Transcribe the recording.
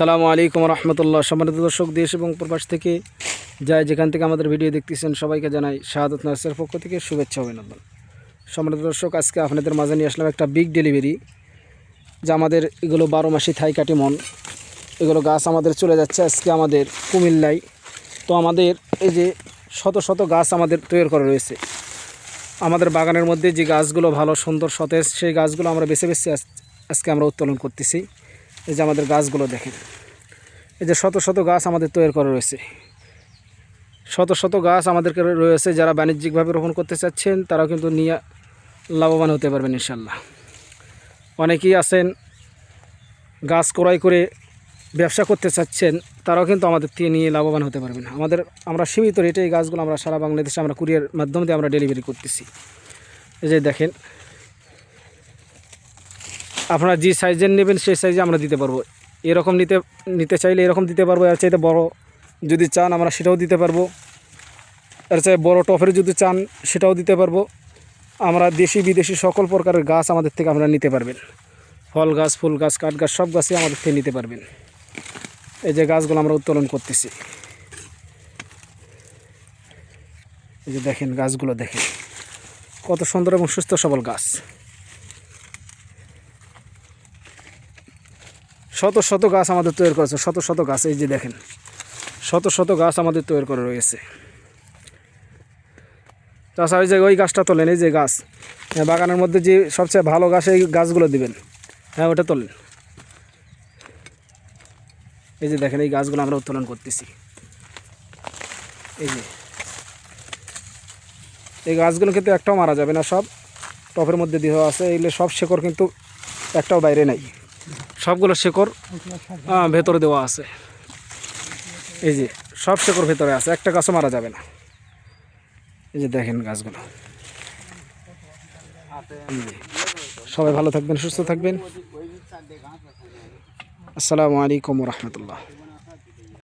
আসসালামু আলাইকুম রহমতুল্লাহ। সম্মানিত দর্শক, দেশ এবং প্রবাস থেকে যায় যেখান থেকে আমাদের ভিডিও দেখতেছেন, সবাইকে জানাই শাহাদত নার্সের পক্ষ থেকে শুভেচ্ছা অভিনন্দন। সম্মানিত দর্শক, আজকে আপনাদের মাঝে নিয়ে আসলাম একটা বিগ ডেলিভারি যা আমাদের এগুলো বারো মাসি থাই কাটিমন এগুলো গাছ আমাদের চলে যাচ্ছে আজকে আমাদের কুমিল্লায়। তো আমাদের এই যে শত শত গাছ আমাদের তৈরি করা রয়েছে। আমাদের বাগানের মধ্যে যে গাছগুলো ভালো, সুন্দর, সতেজ, সেই গাছগুলো আমরা বেছে বেছে আজ- আজকে আমরা উত্তোলন করতেছি। এই যে আমাদের গাছগুলো দেখেন। এই যে শত শত গাছ আমাদের তৈরি করা রয়েছে। শত শত গাছ আমাদেরকে রয়েছে, যারা বাণিজ্যিকভাবে রোপণ করতে চাচ্ছেন, তারাও কিন্তু নিয়ে লাভবান হতে পারবেন ইনশাল্লাহ অনেকেই আছেন, গাছ ক্রয় করে ব্যবসা করতে চাচ্ছেন, তারাও কিন্তু আমাদের থেকে নিয়ে লাভবান হতে পারবেন। আমাদের, আমরা সীমিত রেটে এই গাছগুলো আমরা সারা বাংলাদেশে আমরা কুরিয়ার মাধ্যম দিয়ে আমরা ডেলিভারি করতেছি। এই যে দেখেন আপনারা যে সাইজের নেবেন সেই সাইজে আমরা দিতে পারব। এরকম নিতে নিতে চাইলে এরকম দিতে পারব, এর চাইতে বড় যদি চান আমরা সেটাও দিতে পারব। এর চাই বড় টফের যদি চান সেটাও দিতে পারব। আমরা দেশি বিদেশি সকল প্রকারের গাছ আমাদের থেকে আপনারা নিতে পারবেন। ফল গাছ, ফুল গাছ, কাঠ গাছ, সব গাছই আমাদের থেকে নিতে পারবেন। এই যে গাছগুলো আমরা উত্তোলন করতেছি। এই যে দেখেন গাছগুলো দেখেন। কত সুন্দর এবং সুস্থ সবল গাছ। শত শত গাছ আমাদের তৈরি করেছে শত শত গাছ এই যে দেখেন শত শত গাছ আমাদের তৈরি করে রয়েছে। তাছাড়া ওই যে ওই গাছটা তোলেন এই যে গাছ হ্যাঁ, বাগানের মধ্যে যে সবচেয়ে ভালো গাছ এই গাছগুলো দিবেন হ্যাঁ ওটা তোলেন। এই যে দেখেন এই গাছগুলো আমরা উত্তোলন করতেছি। এই যে এই গাছগুলো কিন্তু একটাও মারা যাবে না সব টপের মধ্যে দেওয়া আছে এগুলো সব শেকড় কিন্তু একটাও বাইরে নাই। সবগুলো শেকড় ভেতরে দেওয়া আছে। এই যে, সব শেকড় ভেতরে আছে, একটা গাছও মারা যাবে না। এই যে দেখেন গাছগুলো। সবাই ভালো থাকবেন, সুস্থ থাকবেন। আসসালামু আলাইকুম রহমতুল্লাহ।